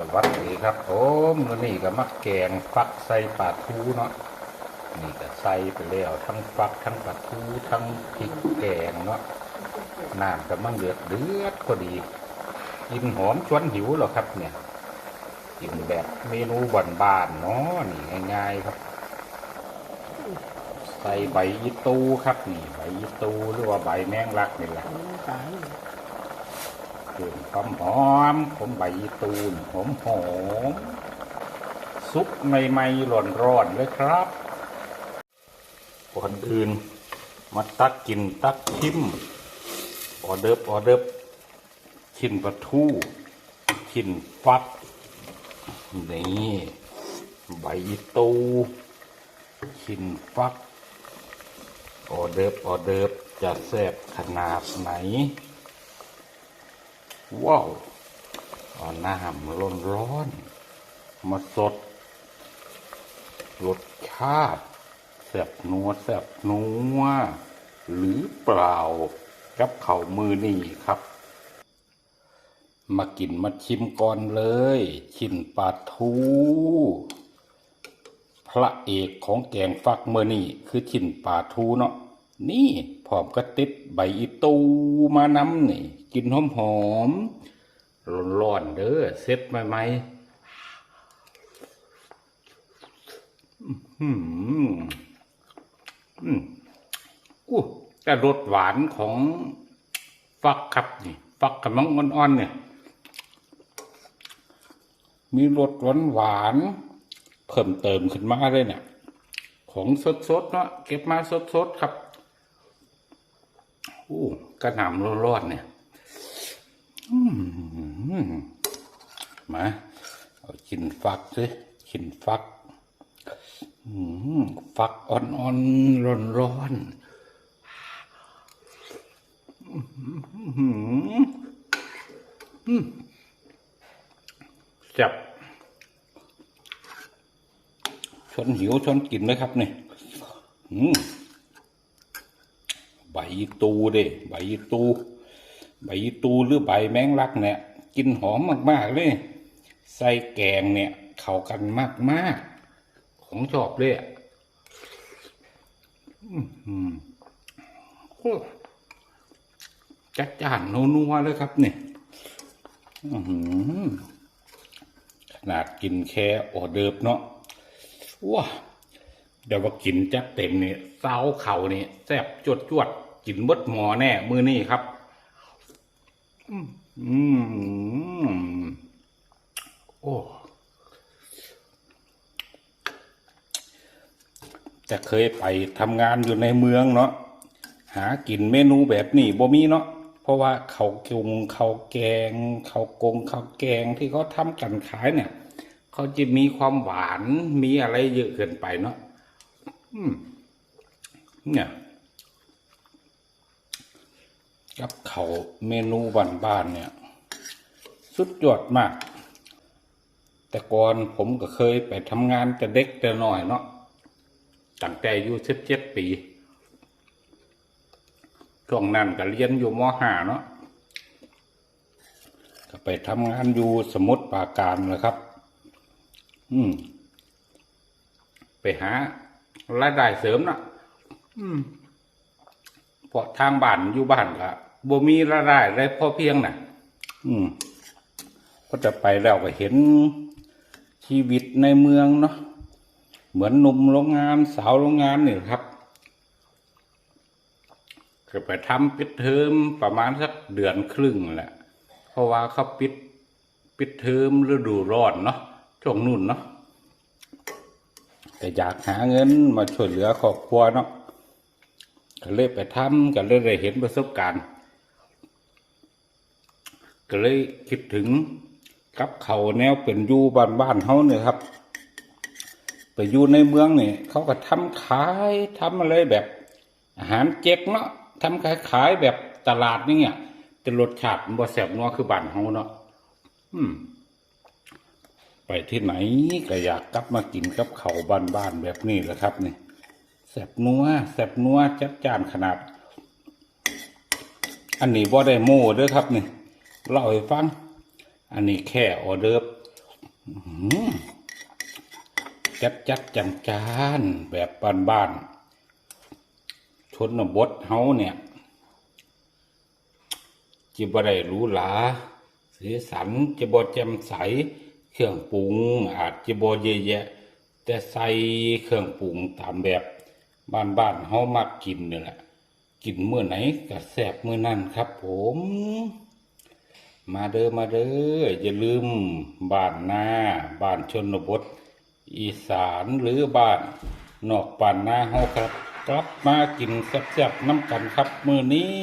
สวัสดีครับผมมื้อนี้ก็มักแกงฟักใส่ปลาทูเนาะนี่ก็ใส่ไปแล้วทั้งฟักทั้งปลาทูทั้งพริกแกงเนาะน้ำก็มั่งเดือดเดือดพอดีกินหอมชวนหิวหรอครับเนี่ยกินแบบเมนูบ้านๆเนาะนี่ง่าย ๆครับ ใส่ใบยีตูครับนี่ใบยีตูหรือว่าใบแมงลักนี่แหละ ตายเพิ่มความหอมผมใบตูนหอมหอมซุปใหม่ๆร้อนๆเลยครับก่อนอื่นมาตักกินตักชิมออเดิร์ฟออเดิร์ฟชิ้นปลาทูชิ้นฟักนี่ใบตูชิ้นฟักออเดิร์ฟออเดิร์ฟจะแซ่บขนาดไหน ว้าวเอาน้ำร้อนร้อนๆมาสดรสชาติแซ่บนัวแซ่บนัวหรือเปล่ากับเข่ามือนี่ครับ มากินมาชิมก่อนเลย ชินปลาทู พระเอกของแกงฟักเมื่อนี่คือชินปลาทูเนาะ นี่พร้อมกระติดใบอีตูมานำนี่กินหอมหอมๆร้อนๆเด้อเซ็ตใหม่ๆอื้อหืออืมอู้แต่รสหวานของฟักครับนี่ฟักกับมังอ่อนๆเนี่ย มีรสหวานหวานเพิ่มเติมขึ้นมาเลยเนี่ย ของสดๆเนาะเก็บมาสดๆครับ อู้กระหน่ำร้อนๆเนี่ยมาเอากินฟักสิกินฟักอืมฟักอ่อนๆร้อนๆอืจับชนหิวชนกินเลยครับเนี่ ยอืมใบตูเด้ใบตู ใบตูหรือใบแมงลักเนี่ยกินหอมมาก ๆ เลย ใส่แกงเนี่ย เข้ากันมาก ๆ ของชอบเลยอะอื้อหือโอ้จัดจ้านนัวๆเลยครับเนี่ยอื้อหือขนาดกินแค่ออเดิร์ฟเนาะว้าเดี๋ยวว่ากินจัดเต็มเนี่ยเซ้าเข่านี่แซ่บจวดจวด กินบดหมอแน่ มือนี่ครับอืมอืมโอ้ จะเคยไปทำงานอยู่ในเมืองเนาะ หากินเมนูแบบนี้บ่มีเนาะ เพราะว่าเขากงเขาแกง เขากงเขาแกงที่เขาทำกันขายเนี่ย เขาจะมีความหวาน มีอะไรเยอะเกินไปเนาะ อืม เนี่ย กับเขาเมนูบ้านๆเนี่ย สุดยอดมาก แต่ก่อนผมก็เคยไปทำงานแต่เด็กแต่น้อยเนาะตั้งแต่อายุสิบเจ็ดปีช่วงนั้นก็เรียนอยู่มห้าเนาะก็ไปทำงานอยู่สมุทรปราการนะครับ อืม ไปหารายได้เสริมนะอืมเพราะทางบ้านอยู่บ้านก็ บ่มีรายได้พอเพียงน่ะ อืม ก็จะไปแล้วก็เห็นชีวิตในเมืองเนาะเหมือนหนุ่มโรงงานสาวโรงงานนี่ครับก็ไปทำปิดเทอมประมาณสักเดือนครึ่งแหละ เพราะว่าเขาปิดปิดเทอมฤดูร้อนเนาะช่วงนู่นเนาะก็อยากหาเงินมาช่วยเหลือครอบครัวเนาะก็เลยไปทำก็เลยได้เห็นประสบการณ์ ก็เลยคิดถึงกับเขาแนวเป็นอยู่บ้านบ้านๆเขาเนี่ยครับ ไปอยู่ในเมืองเนี่ยเขาก็ทำขายทำอะไรแบบ อาหารเจ๊กเนาะทำขายขายแบบตลาดนี่เนี่ยแต่รสชาติมันบ่แสบนัวคือบ้านเขาเนาะอืม ไปที่ไหนก็อยากกลับมากินกับเขาวบ้านๆแบบนี้แหละครับนี่แสบนัวแสบนัวจัดจานขนาด อันนี้ว่าได้โม่เด้อครับนี่ เล่าให้ฟัง อันนี้แค่ออเดิร์ฟจัดจัดจังจานแบบบ้านๆชนบทเฮาเนี่ย จิบได้หรูหราสีสันจะบแจ่มใส เครื่องปรุง อาจจะบเยอะแยะ แต่ใส่เครื่องปรุงตามแบบบ้านๆเฮามักกินนี่แหละ กินเมื้อไหนก็แซ่บมื้อนั้นครับผม มาเด้อมาเด้ออย่าลืมบ้านนาบ้านชนบท อีสานหรือบ้านนอกป่านนาเฮาครับ กลับมากินแซ่บๆน้ำกันครับ มื้อนี้